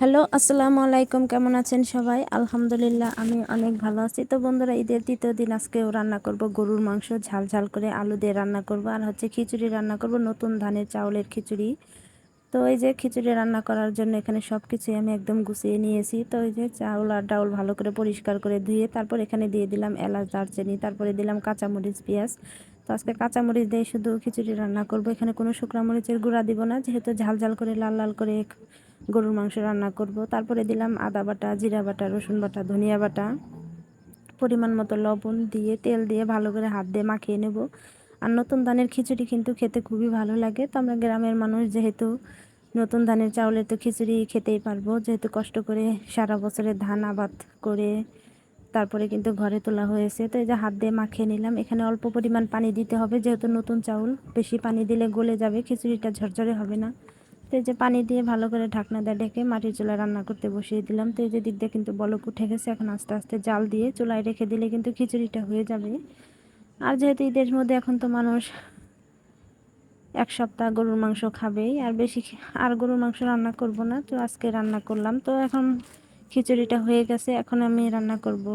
Hello, আসসালামু আলাইকুম, কেমন আছেন সবাই? আলহামদুলিল্লাহ আমি অনেক ভালো আছি। তো বন্ধুরা, ঈদের তৃতীয় দিন আজকেও রান্না করব। গরুর মাংস ঝাল ঝাল করে আলু দিয়ে রান্না করব। আর হচ্ছে খিচুড়ি রান্না করব, নতুন ধানের চাউলের খিচুড়ি। তো এই যে খিচুড়ি রান্না করার জন্য এখানে সব কিছুই আমি একদম গুছিয়ে নিয়েছি। তো এই যে চাউল আর ডাউল ভালো করে পরিষ্কার করে ধুয়ে তারপর এখানে দিয়ে দিলাম এলাচ, দারচিনি, তারপরে দিলাম কাঁচামরিচ, পেঁয়াজ। তো আজকে কাঁচামরিচ দিয়ে শুধু খিচুড়ি রান্না করব। এখানে কোনো শুকনা মরিচের গুঁড়া দিব না, যেহেতু ঝাল ঝাল করে, লাল লাল করে গরুর মাংস রান্না করব। তারপরে দিলাম আদা বাটা, জিরা বাটা, রসুন বাটা, ধনিয়া বাটা। পরিমাণ মতো লবণ দিয়ে, তেল দিয়ে ভালো করে হাত দিয়ে মাখিয়ে নেব। আর নতুন ধানের খিচুড়ি কিন্তু খেতে খুবই ভালো লাগে। তো আমরা গ্রামের মানুষ, যেহেতু নতুন ধানের চাউলের তো খিচুড়ি খেতেই পারব, যেহেতু কষ্ট করে সারা বছরের ধান আবাদ করে তারপরে কিন্তু ঘরে তোলা হয়েছে। তো এই যে হাত দিয়ে মাখিয়ে নিলাম। এখানে অল্প পরিমাণ পানি দিতে হবে, যেহেতু নতুন চাউল, বেশি পানি দিলে গলে যাবে, খিচুড়িটা ঝরঝরে হবে না। তো এই যে পানি দিয়ে ভালো করে ঢাকনা দিয়ে ঢেকে মাটির চুলায় রান্না করতে বসিয়ে দিলাম। তো এই যে দিক দিয়ে কিন্তু বলক উঠে গেছে, এখন আস্তে আস্তে জাল দিয়ে চুলায় রেখে দিলে কিন্তু খিচুড়িটা হয়ে যাবে। আর যেহেতু ঈদের মধ্যে এখন তো মানুষ এক সপ্তাহ গরুর মাংস খাবেই, আর বেশি আর গরুর মাংস রান্না করব না, তো আজকে রান্না করলাম। তো এখন খিচুড়িটা হয়ে গেছে, এখন আমি রান্না করব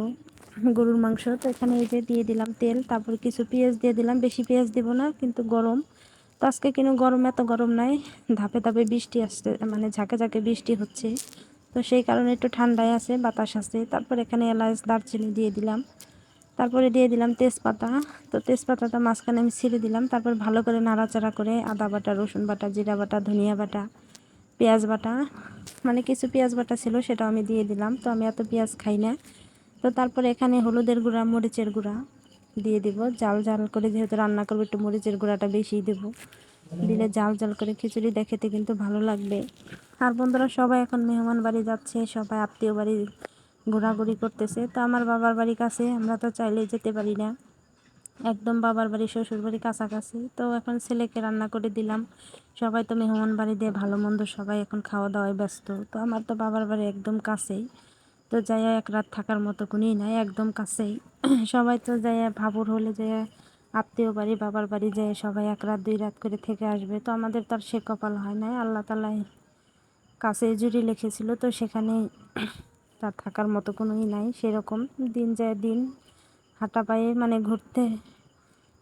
গরুর মাংস। তো এখানে এই যে দিয়ে দিলাম তেল, তারপর কিছু পেঁয়াজ দিয়ে দিলাম। বেশি পেঁয়াজ দেবো না, কিন্তু গরম। তো আজকে কিন্তু গরম, এত গরম নাই। ধাপে ধাপে বৃষ্টি আসছে মানে ঝাঁকে ঝাঁকে বৃষ্টি হচ্ছে। তো সেই কারণে একটু ঠান্ডায় আছে, বাতাস আছে। তারপর এখানে এলাচ, দারচিনি দিয়ে দিলাম। তারপরে দিয়ে দিলাম তেজপাতা। তো তেজপাতাটা মাঝখানে আমি ছিঁড়ে দিলাম। তারপর ভালো করে নাড়াচাড়া করে আদা বাটা, রসুন বাটা, জিরা বাটা, ধনিয়া বাটা, পেঁয়াজ বাটা মানে কিছু পেঁয়াজ বাটা ছিল সেটাও আমি দিয়ে দিলাম। তো আমি এত পেঁয়াজ খাই না। তো তারপরে এখানে হলুদের গুঁড়া, মরিচের গুঁড়া। দিয়ে দিব। জাল জাল করে যেহেতু রান্না করব, একটু মরিচের গুঁড়াটা বেশি দেবো। দিলে জাল জাল করে খিচুড়ি দেখাতে কিন্তু ভালো লাগবে। আর বন্ধুরা, সবাই এখন মেহমান বাড়ি যাচ্ছে, সবাই আত্মীয় বাড়ি ঘোরাঘুরি করতেছে। তো আমার বাবার বাড়ি কাছে, আমরা তো চাইলে যেতে পারি না। একদম বাবার বাড়ি, শ্বশুর বাড়ি কাছাকাছি। তো এখন ছেলেকে রান্না করে দিলাম। সবাই তো মেহমান বাড়ি দিয়ে ভালো মন্দ সবাই এখন খাওয়া দাওয়ায় ব্যস্ত। তো আমার তো বাবার বাড়ি একদম কাছেই। তো যাইয়া এক রাত থাকার মতো কোনই নাই, একদম কাছেই। সবাই তো যাইয়া ভাবুর হলে যাইয়া আত্মীয় বাড়ি, বাবার বাড়ি যায় সবাই এক রাত, দুই রাত করে থেকে আসবে। তো আমাদের তার সে কপাল হয় নাই, আল্লাহ তালাই কাছে জুড়ি লিখেছিল, তো সেখানে তার থাকার মতো কোনোই নাই, সেরকম দিন যায় দিন হাঁটা পায়ে মানে ঘুরতে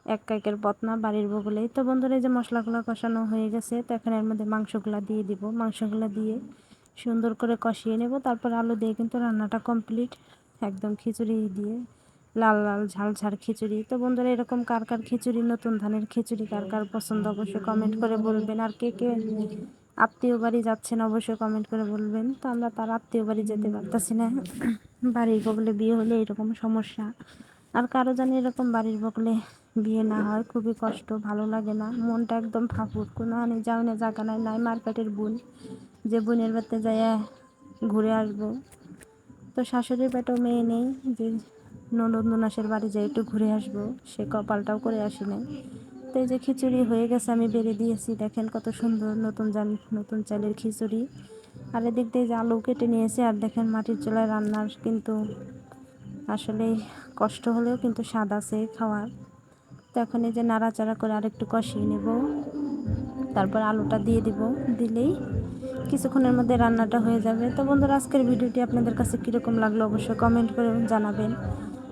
এক কাইকের পথ না, বাড়ির বগলেই। তো বন্ধুরা যে মশলাগুলো কষানো হয়ে গেছে, তো এখন এর মধ্যে মাংসগুলো দিয়ে দিব। মাংসগুলো দিয়ে সুন্দর করে কষিয়ে নেব। তারপর আলু দিয়ে কিন্তু রান্নাটা কমপ্লিট একদম খিচুড়ি দিয়ে। লাল লাল, ঝাল ঝাল খিচুড়ি। তো বন্ধুরা, এরকম কার কার খিচুড়ি, নতুন ধানের খিচুড়ি কার কার পছন্দ অবশ্যই কমেন্ট করে বলবেন। আর কে কে আত্মীয় বাড়ি যাচ্ছেন অবশ্যই কমেন্ট করে বলবেন। তো আমরা তার আত্মীয় বাড়ি যেতে পারতেছি না। বাড়ির বকলে বিয়ে হলে এরকম সমস্যা। আর কারও জানি এরকম বাড়ির বকলে বিয়ে না হয়, খুবই কষ্ট, ভালো লাগে না। মনটা একদম ফাঁপুর। কোনো আনি যাও না জায়গা নাই নাই মার্কেটের বোন। যে বোনের বাড়িতে যাইয়া ঘুরে আসব। তো শাশুড়ির পেটেও মেয়ে নেই, যে ননদ ননাসের বাড়ি যাই একটু ঘুরে আসব, সে কপালটাও করে আসি নাই। তো এই যে খিচুড়ি হয়ে গেছে, আমি বেড়ে দিয়েছি, দেখেন কত সুন্দর নতুন জান নতুন চালের খিচুড়ি। আর এদিক দিয়ে যে আলু কেটে নিয়েছে, আর দেখেন মাটির চুলায় রান্নার কিন্তু আসলে কষ্ট হলেও কিন্তু স্বাদ আছে খাওয়ার। তো এখন এই যে নাড়াচাড়া করে আরেকটু কষিয়ে নেব, তারপর আলুটা দিয়ে দিব, দিলেই কিছুক্ষণের মধ্যে রান্নাটা হয়ে যাবে। তো বন্ধুরা, আজকের ভিডিওটি আপনাদের কাছে কীরকম লাগল অবশ্যই কমেন্ট করে জানাবেন।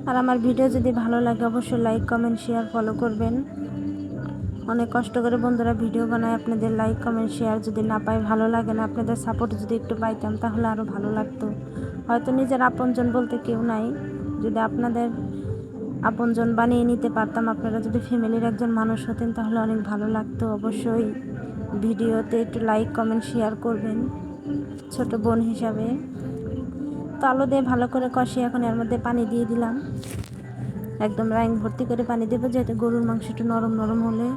আর আমার ভিডিও যদি ভালো লাগে, অবশ্যই লাইক কমেন্ট শেয়ার ফলো করবেন। অনেক কষ্ট করে বন্ধুরা ভিডিও বানায়, আপনাদের লাইক কমেন্ট শেয়ার যদি না পাই, ভালো লাগে না, আপনাদের সাপোর্ট যদি একটু পাইতাম, তাহলে আরও ভালো লাগতো। হয়তো নিজের আপনজন বলতে কেউ নাই। যদি আপনাদের আপনজন বানিয়ে নিতে পারতাম, আপনারা যদি ফ্যামিলির একজন মানুষ হতেন, তাহলে অনেক ভালো লাগতো অবশ্যই। ভিডিওতে একটু লাইক কমেন্ট শেয়ার করবেন ছোট বোন হিসাবে। তো আলু দিয়ে ভালো করে কষিয়ে এখন এর মধ্যে পানি দিয়ে দিলাম। একদম রাইন ভর্তি করে পানি দেবো যেহেতু গরুর মাংস একটু নরম নরম হলে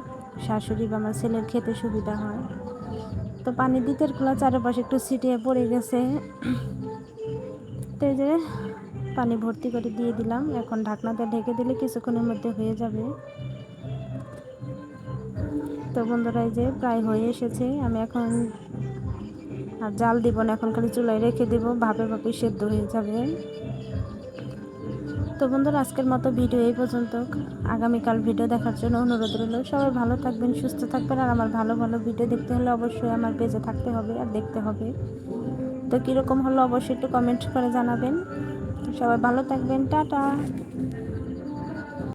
শাশুড়ি বা আমার ছেলের খেতে সুবিধা হয়। তো পানি দিতে খোলা চারপাশে একটু ছিটিয়ে পড়ে গেছে। তো যে পানি ভর্তি করে দিয়ে দিলাম। এখন ঢাকনাতে ঢেকে দিলে কিছুক্ষণের মধ্যে হয়ে যাবে। তো বন্ধুরা, এই যে প্রায় হয়ে এসেছে। আমি এখন আর জাল দিব না, এখন খালি চুলায় রেখে দেবো। ভাপে ভাপে সেদ্ধ হয়ে যাবে। তো বন্ধুরা, আজকের মতো ভিডিও এই পর্যন্ত। আগামীকাল ভিডিও দেখার জন্য অনুরোধ রইল। সবাই ভালো থাকবেন, সুস্থ থাকবেন। আর আমার ভালো ভালো ভিডিও দেখতে হলে অবশ্যই আমার পেজে থাকতে হবে আর দেখতে হবে। তো কীরকম হলো অবশ্যই একটু কমেন্ট করে জানাবেন। সবাই ভালো থাকবেন। টাটা।